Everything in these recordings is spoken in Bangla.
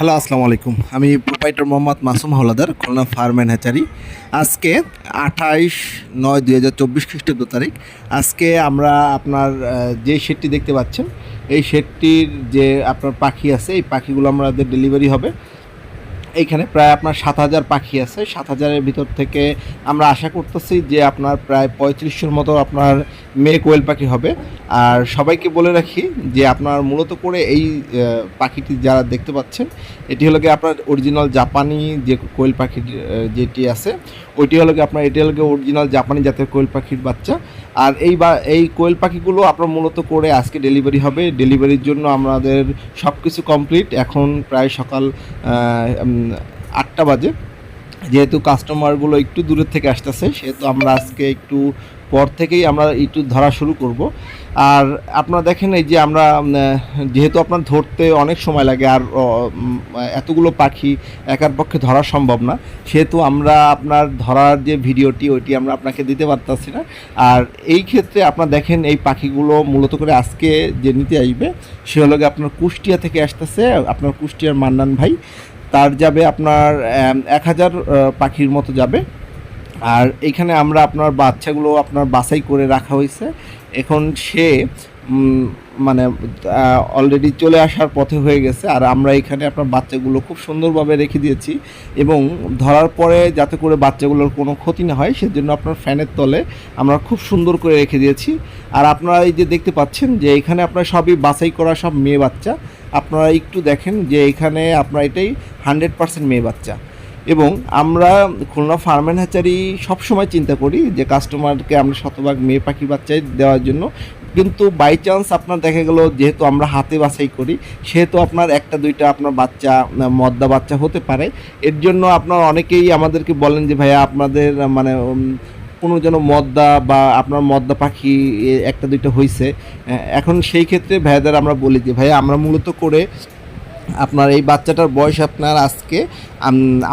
হ্যালো, আসসালামু আলাইকুম। আমি proprietor Mohammad Masum Howlader, Khulna farm and hatchery. আজকে আঠাইশ নয় দুই হাজার চব্বিশ খ্রিস্টাব্দ তারিখ। আজকে আমরা আপনার যে শেডটি দেখতে পাচ্ছেন, এই শেডটির যে আপনার পাখি আছে, এই পাখিগুলো আমাদের ডেলিভারি হবে। এইখানে প্রায় আপনার সাত হাজার পাখি আছে। সাত হাজারের ভিতর থেকে আমরা আশা করতেছি যে আপনার প্রায় পঁয়ত্রিশশোর মতো আপনার মেয়ে কোয়েল পাখি হবে। আর সবাইকে বলে রাখি যে আপনার মূলত করে এই পাখিটি যারা দেখতে পাচ্ছেন, এটি হলো কি আপনার অরিজিনাল জাপানি যে কোয়েল পাখি যেটি আছে ওইটি হলো কি আপনার, এটি হলো অরিজিনাল জাপানি জাতের কোয়েল পাখির বাচ্চা। আর এই বা, এই কোয়েল পাখিগুলো আপনার মূলত করে আজকে ডেলিভারি হবে। ডেলিভারির জন্য আমাদের সব কিছু কমপ্লিট এখন প্রায় সকাল আটটা বাজে। যেহেতু কাস্টমারগুলো একটু দূরের থেকে আসতেছে, সেহেতু আমরা আজকে একটু পর থেকেই আমরা একটু ধরা শুরু করব। আর আপনারা দেখেন এই যে আমরা যেহেতু আপনার ধরতে অনেক সময় লাগে, আর এতগুলো পাখি একার পক্ষে ধরা সম্ভব না, সেহেতু আমরা আপনার ধরার যে ভিডিওটি, ওইটি আমরা আপনাকে দিতে পারতাছি না। আর এই ক্ষেত্রে আপনার দেখেন এই পাখিগুলো মূলত করে আজকে যে নিতে আসবে, সে হলো আপনার কুষ্টিয়া থেকে আসতেছে, আপনার কুষ্টিয়ার মান্নান ভাই। তার যাবে আপনার এক হাজার পাখির মতো যাবে। আর এখানে আমরা আপনার বাচ্চাগুলো আপনার বাছাই করে রাখা হয়েছে। এখন সে মানে অলরেডি চলে আসার পথে হয়ে গেছে। আর আমরা এখানে আপনার বাচ্চাগুলো খুব সুন্দরভাবে রেখে দিয়েছি। এবং ধরার পরে যাতে করে বাচ্চাগুলোর কোনো ক্ষতি না হয়, সেজন্য আপনার ফ্যানের তলে আমরা খুব সুন্দর করে রেখে দিয়েছি। আর আপনারা এই যে দেখতে পাচ্ছেন যে এখানে আপনার সবই বাছাই করা সব মেয়ে বাচ্চা। আপনারা একটু দেখেন যে এখানে আপনার এটাই হান্ড্রেড পার্সেন্ট মেয়ে বাচ্চা। এবং আমরা খুলনা ফার্ম অ্যান্ড হ্যাচারি সবসময় চিন্তা করি যে কাস্টমারকে আমরা শতভাগ মেয়ে পাখি বাচ্চাই দেওয়ার জন্য কিন্তু বাই চান্স আপনার দেখা গেল যেহেতু আমরা হাতে বাছাই করি, সেহেতু আপনার একটা, দুইটা আপনার বাচ্চা মদ্দা বাচ্চা হতে পারে। এর জন্য আপনার অনেকেই আমাদেরকে বলেন যে, ভাইয়া, আপনাদের মানে কোনো যেন মদ্দা বা আপনার মদ্দা পাখি একটা, দুইটা হয়েছে এখন সেই ক্ষেত্রে ভাইয়াদের আমরা বলি যে, ভাইয়া, আমরা মূলত করে আপনার এই বাচ্চাটার বয়স আপনার আজকে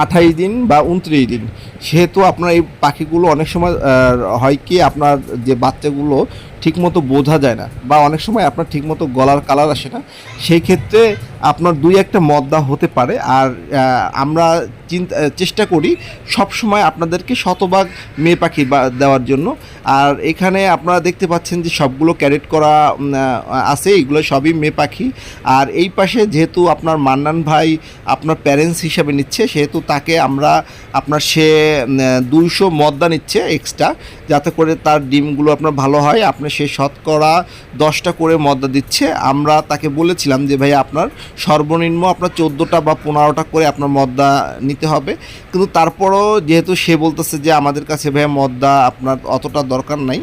আঠাইশ দিন বা উনত্রিশ দিন। সেহেতু আপনার এই পাখিগুলো অনেক সময় হয় কি, আপনার যে বাচ্চাগুলো ঠিকমতো বোঝা যায় না বা অনেক সময় আপনার ঠিকমতো গলার কালার আসে না, সেই ক্ষেত্রে আপনার দুই একটা মদ্দা হতে পারে। আর আমরা চিন্তা, চেষ্টা করি সব সময় আপনাদেরকে শতভাগ মেয়ে পাখি দেওয়ার জন্য। আর এখানে আপনারা দেখতে পাচ্ছেন যে সবগুলো ক্যারেট করা আছে, এগুলো সবই মেয়ে পাখি। আর এই পাশে যেহেতু আপনার মান্নান ভাই আপনার প্যারেন্টস হিসাবে নিচ্ছে, সেহেতু তাকে আমরা, আপনার সে দুইশো মদ্দা নিচ্ছে এক্সট্রা যাতে করে তার ডিমগুলো আপনার ভালো হয়, আপনি সে শতকরা দশটা করে মদ্দা দিচ্ছে। আমরা তাকে বলেছিলাম যে ভাই আপনার সর্বনিম্ন আপনার চোদ্দোটা বা পনেরোটা করে আপনার মদ্দা নিতে হবে। কিন্তু তারপরও যেহেতু সে বলতেছে যে, আমাদের কাছে ভাই মদ্দা আপনার অতটা দরকার নাই।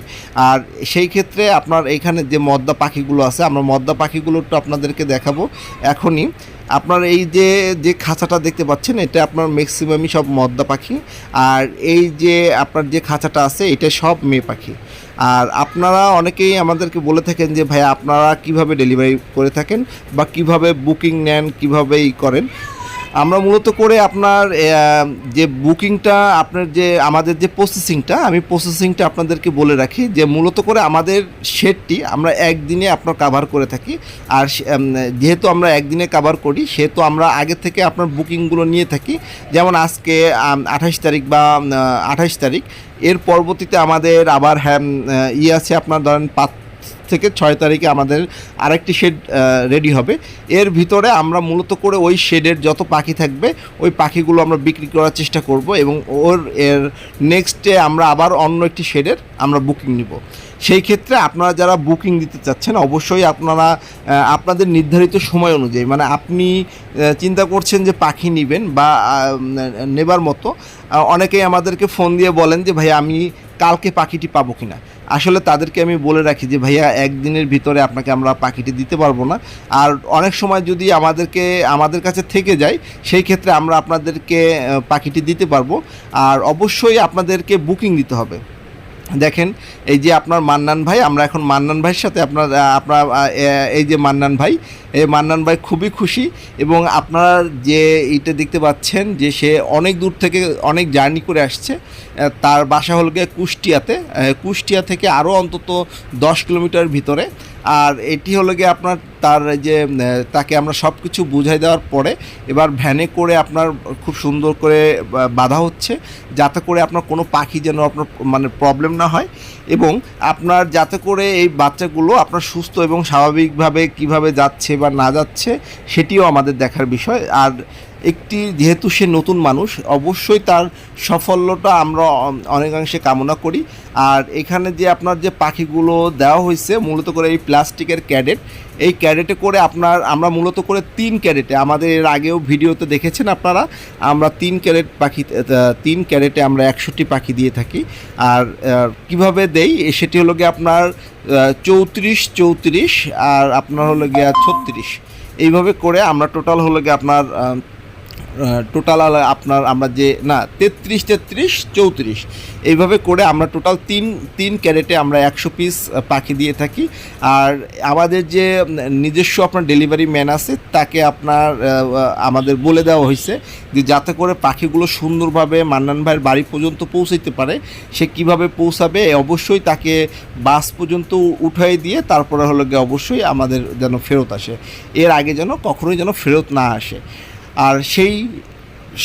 আর সেই ক্ষেত্রে আপনার এখানে যে মদ্দা পাখিগুলো আছে, আমরা মদ্দা পাখিগুলো একটু আপনাদেরকে দেখাবো এখনই। আপনার এই যে যে খাঁচাটা দেখতে পাচ্ছেন, এটা আপনার ম্যাক্সিমামই সব মদ্দা পাখি। আর এই যে, আপনার যে খাঁচাটা আছে, এটা সব মেয়ে পাখি। আর আপনারা অনেকেই আমাদেরকে বলে থাকেন যে ভাই আপনারা কীভাবে ডেলিভারি করে থাকেন বা কীভাবে বুকিং নেন, কীভাবে ই করেন? আমরা মূলত করে আপনার যে বুকিংটা, আপনার যে, আমাদের যে প্রসেসিংটা, আমি প্রসেসিংটা আপনাদেরকে বলে রাখি যে মূলত করে আমাদের শেডটি আমরা একদিনে আপনার কাভার করে থাকি। আর যেহেতু আমরা একদিনে কাভার করি, সেহেতু আমরা আগে থেকে আপনার বুকিংগুলো নিয়ে থাকি। যেমন আজকে আঠাশ তারিখ বা আঠাশ তারিখ। এর পরবর্তীতে আমাদের আবার হ্যাঁ ইয়ে আছে আপনার ধরেন পাঁচ থেকে ছয় তারিখে আমাদের আরেকটি শেড রেডি হবে। এর ভিতরে আমরা মূলত করে ওই শেডের যত পাখি থাকবে, ওই পাখিগুলো আমরা বিক্রি করার চেষ্টা করব এবং ওর, এর নেক্সটে আমরা আবার অন্য একটি শেডের আমরা বুকিং নিব। সেই ক্ষেত্রে আপনারা যারা বুকিং দিতে চাচ্ছেন, অবশ্যই আপনারা আপনাদের নির্ধারিত সময় অনুযায়ী মানে আপনি চিন্তা করছেন যে পাখি নেবেন বা নেবার মতো অনেকেই আমাদেরকে ফোন দিয়ে বলেন যে, ভাই, আমি কালকে পাখিটি পাবো কিনা? আসলে তাদেরকে আমি বলে রাখি যে, ভাইয়া, একদিনের ভিতরে আপনাকে আমরা পাখিটি দিতে পারব না। আর অনেক সময় যদি আমাদেরকে, আমাদের কাছে থেকে যায়, সেই ক্ষেত্রে আমরা আপনাদেরকে পাখিটি দিতে পারব। আর অবশ্যই আপনাদেরকে বুকিং দিতে হবে। দেখেন, এই যে আপনার মান্নান ভাই, আমরা এখন মান্নান ভাইয়ের সাথে আপনার আপনার এই যে মান্নান ভাই, এই মান্নান ভাই খুবই খুশি এবং আপনারা যে এটা দেখতে পাচ্ছেন যে সে অনেক দূর থেকে অনেক জার্নি করে আসছে তার বাসা হল গিয়ে কুষ্টিয়াতে কুষ্টিয়া থেকে আরও অন্তত দশ কিলোমিটার ভিতরে। আর এটি হলো গিয়ে আপনার তার যে তাকে আমরা সব কিছু বুঝাই দেওয়ার পরে এবার ভ্যানে করে আপনার খুব সুন্দর করে বাঁধা হচ্ছে যাতে করে আপনার কোনো পাখি যেন আপনার মানে প্রবলেম না হয় এবং আপনার যাতে করে এই বাচ্চাগুলো আপনার সুস্থ এবং স্বাভাবিকভাবে কীভাবে যাচ্ছে বা না যাচ্ছে সেটিও আমাদের দেখার বিষয়। আর একটি, যেহেতু সে নতুন মানুষ, অবশ্যই তার সাফল্যটা আমরা অনেকাংশে কামনা করি। আর এখানে যে আপনার যে পাখিগুলো দেওয়া হয়েছে, মূলত করে এই প্লাস্টিকের ক্যাডেট, এই ক্যাডেটে করে আপনার, আমরা মূলত করে তিন ক্যারেটে আমাদের এর আগেও ভিডিওতে দেখেছেন আপনারা, আমরা তিন ক্যারেট পাখি, তিন ক্যারেটে আমরা একষট্টি পাখি দিয়ে থাকি। আর কীভাবে দেই? সেটি হলো গিয়ে আপনার চৌত্রিশ চৌত্রিশ, আর আপনার হলো গিয়া ছত্রিশ। এইভাবে করে আমরা টোটাল হলো গিয়ে আপনার টোটাল আপনার আমরা যে, না, তেত্রিশ তেত্রিশ, চৌত্রিশ। এইভাবে করে আমরা টোটাল তিন তিন ক্যারেটে আমরা একশো পিস পাখি দিয়ে থাকি। আর আমাদের যে নিজস্ব আপনার ডেলিভারি ম্যান আছে, তাকে আপনার আমাদের বলে দেওয়া হয়েছে যে যাতে করে পাখিগুলো সুন্দরভাবে মান্নান ভাইয়ের বাড়ি পর্যন্ত পৌঁছাইতে পারে। সে কীভাবে পৌঁছাবে অবশ্যই তাকে বাস পর্যন্ত উঠাই দিয়ে তারপরে হলো গিয়ে অবশ্যই আমাদের যেন ফেরত আসে। এর আগে যেন কখনোই যেন ফেরত না আসে। আর সেই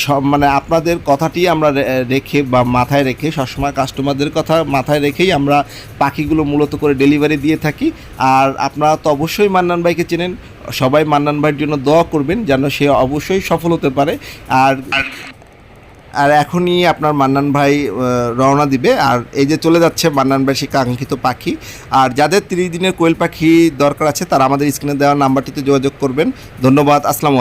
সব মানে আপনাদের কথাটি আমরা রেখে বা মাথায় রেখে সবসময় কাস্টমারদের কথা মাথায় রেখেই আমরা পাখিগুলো মূলত করে ডেলিভারি দিয়ে থাকি। আর আপনারা তো অবশ্যই মান্নান ভাইকে চেনেন, সবাই মান্নান ভাইয়ের জন্য দোয়া করবেন যেন সে অবশ্যই সফল হতে পারে। আর আর এখনই আপনার মান্নান ভাই রওনা দিবে। আর এই যে চলে যাচ্ছে মান্নান ভাই, সেই কাঙ্ক্ষিত পাখি। আর যাদের তিরিশ দিনের কোয়েল পাখি দরকার আছে, তারা আমাদের স্ক্রিনে দেওয়া নাম্বারটিতে যোগাযোগ করবেন। ধন্যবাদ, আসসালামু